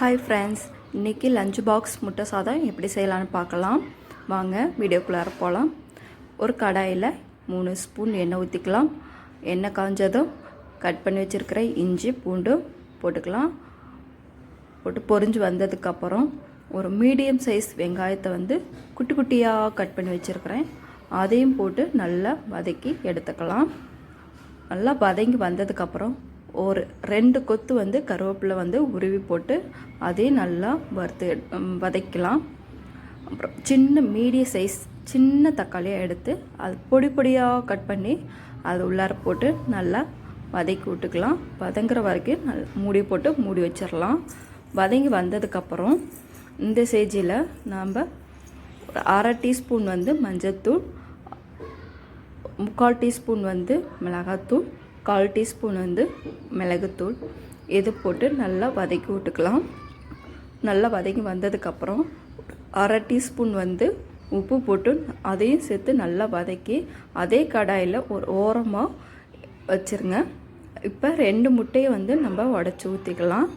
Hi friends இன்றைக்கி lunch box முட்டை சாதம் எப்படி செய்யலான்னு பார்க்கலாம். வாங்க வீடியோக்குள்ளார போகலாம் ஒரு கடாயில் மூணு ஸ்பூன் எண்ணெய் ஊற்றிக்கலாம் எண்ணெய் காஞ்சதும் கட் பண்ணி வச்சுருக்கிற இஞ்சி பூண்டு போட்டுக்கலாம். போட்டு பொறிஞ்சு வந்ததுக்கப்புறம் ஒரு மீடியம் சைஸ் வெங்காயத்தை வந்து குட்டி குட்டியாக கட் பண்ணி வச்சுருக்கிறேன். அதையும் போட்டு நல்லா வதக்கி எடுத்துக்கலாம். நல்லா வதங்கி வந்ததுக்கப்புறம் ஒரு ரெண்டு கொத்து வந்து கருவேப்பிலை வந்து உருவி போட்டு அதையும் நல்லா வறுத்து வதக்கலாம். அப்புறம் சின்ன மீடியம் சைஸ் சின்ன தக்காளியாக எடுத்து அது பொடி பொடியாக கட் பண்ணி அது உள்ளார போட்டு நல்லா வதக்கி விட்டுக்கலாம். வதங்குற வரைக்கும் நல் மூடி போட்டு மூடி வச்சிடலாம் வதங்கி வந்ததுக்கப்புறம் இந்த ஸ்டேஜில் நாம் ஒரு அரை டீஸ்பூன் வந்து மஞ்சத்தூள் முக்கால் டீஸ்பூன் வந்து மிளகாத்தூள் கால் டீஸ்பூன் வந்து மிளகுத்தூள். இது போட்டு நல்லா வதக்கி விட்டுக்கலாம். நல்லா வதக்கி வந்ததுக்கப்புறம் அரை டீஸ்பூன் வந்து உப்பு போட்டு அதையும் சேர்த்து நல்லா வதக்கி அதே கடாயில் ஒரு ஓரமாக வச்சுருங்க. இப்போ ரெண்டு முட்டையை வந்து நம்ம உடச்சி ஊற்றிக்கலாம்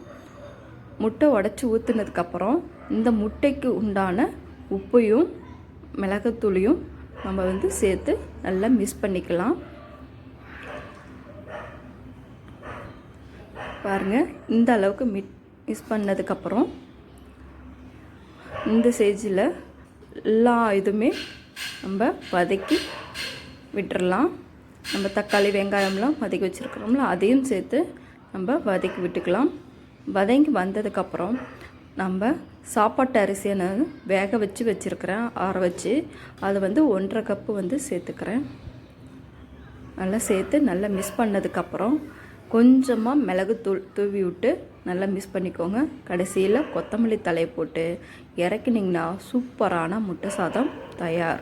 முட்டை உடச்சி ஊற்றுனதுக்கப்புறம் இந்த முட்டைக்கு உண்டான உப்பையும் மிளகுத்தூளையும் நம்ம வந்து சேர்த்து நல்லா மிக்ஸ் பண்ணிக்கலாம். பாருங்கள் இந்த அளவுக்கு மிட் மிக்ஸ் பண்ணதுக்கப்புறம் இந்த ஸ்டேஜில் எல்லா இதுவுமே நம்ம வதக்கி விட்டுறலாம். நம்ம தக்காளி வெங்காயம்லாம் வதக்கி வச்சுருக்கிறோம்ல அதையும் சேர்த்து நம்ம வதக்கி விட்டுக்கலாம். வதங்கி வந்ததுக்கப்புறம் நம்ம சாப்பாட்டு அரிசியை நான் வேக வச்சு வச்சுருக்கிறேன் ஆற வச்சு. அதை வந்து ஒன்றரை கப்பு வந்து சேர்த்துக்கிறேன். நல்லா சேர்த்து நல்லா மிக்ஸ் பண்ணதுக்கப்புறம் கொஞ்சமாக மிளகுத்தூள் தூவி விட்டு நல்லா மிக்ஸ் பண்ணிக்கோங்க. கடைசியில் கொத்தமல்லி தலை போட்டு இறக்குனிங்கன்னா சூப்பரான முட்டை சாதம் தயார்.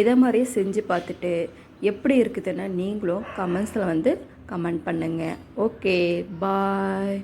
இதை மாதிரி செஞ்சு பார்த்துட்டு எப்படி இருக்குதுன்னு நீங்களும் கமெண்ட்ஸில் வந்து கமெண்ட் பண்ணுங்கள் ஓகே பாய்